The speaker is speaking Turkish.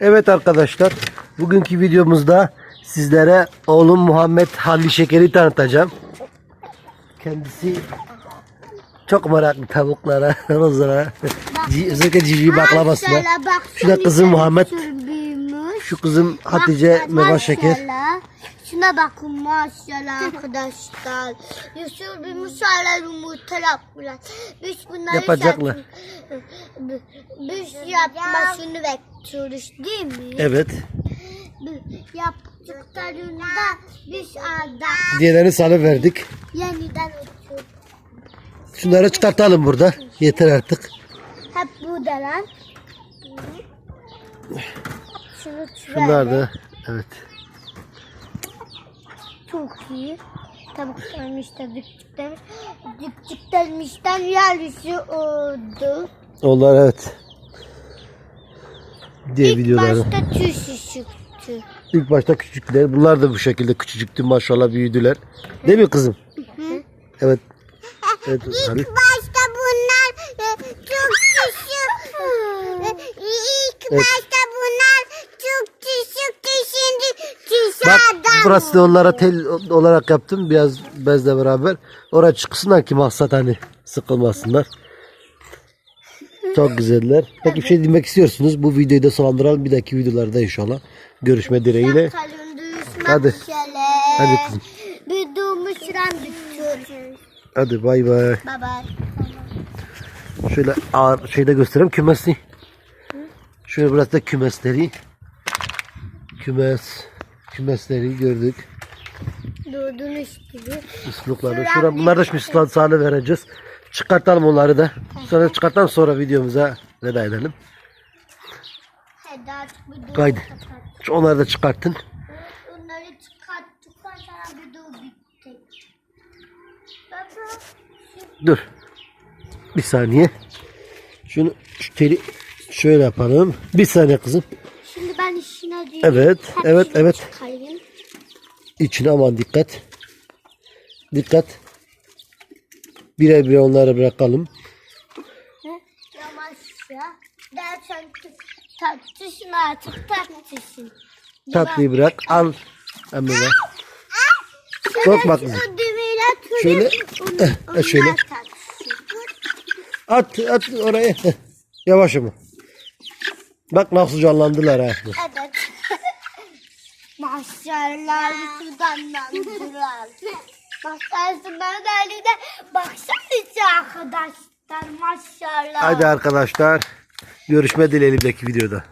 Evet arkadaşlar, bugünkü videomuzda sizlere oğlum Muhammed Halli Şeker'i tanıtacağım. Kendisi çok meraklı tavuklara, rozlara, özellikle cici baklavasına. Maşallah, bak Şu da şu kızım bir Muhammed. Şu kızım Hatice Bak, Meva Şeker. maşallah. Şuna bakın maşallah arkadaşlar. Yusuf bir maşallah yumurta yaptılar. Biz bunları Yapacaklar. zaten- Biz yapmasını bekliyoruz değil mi? Evet. Biz Yaptıklarında biz arda Diğerlerini salı verdik. yeniden uçuyoruz. Şunları çıkartalım burada. Yeter artık. Hep burada lan. Şunu Şunlar da evet. Çok iyi. Tavuklarmışlar, dükçükler. Dükçüklermişten yarısı oldu. Onlar evet. Diğer İlk videoları. başta çıktı. İlk başta küçüktüler. Bunlar da bu şekilde küçücüktü maşallah büyüdüler. Değil mi kızım? Evet. Evet. Halil. Başta bunlar e, çok küçük. İlk Evet. başta bunlar çok küçüktü. Şimdi Bak dışarıdan. Burası da onlara tel olarak yaptım. Biraz bezle beraber. Oraya çıksınlar ki maksat hani sıkılmasınlar. Çok güzeller. Peki bir şey demek istiyorsunuz. Bu videoyu da sonlandıralım. Bir dahaki videolarda inşallah. Görüşme dileğiyle. Hadi. Hadi kızım. Durmuş süren bitiyor. Hadi bay bay. Bye bye. Şöyle ağır şeyde göstereyim kümesi. Şöyle burası da kümesleri. Kümes. Kümesleri gördük. Durdunuz gibi. Islukları. Şura, bunlar da şimdi ıslah sahne vereceğiz. Çıkartalım onları da. Sonra çıkartalım sonra videomuza veda edelim. Şu Onları da çıkartın. Onları çıkarttıktan sonra dur bitti. Baba. Dur. Bir saniye. Şunu şu teli şöyle yapalım. Bir saniye kızım. Ben işine diyorum. Evet. Evet. Evet. Çıkarayım. İçine aman dikkat. Dikkat. Birer birer onları bırakalım. Yavaşça. Dersen tartışın artık tartışın. Tatlıyı bırak. Al. Hemen ver. Korkma kızım. Şöyle. Eh, eh, şöyle. At at oraya. Heh. Yavaş ama. Bak nasıl canlandılar ha. Evet. Maşallah sudanlandılar. Maşallah sudanlandı. Baksanıza arkadaşlar maşallah. Hadi arkadaşlar. Görüşme dileğiyle bir dahaki videoda.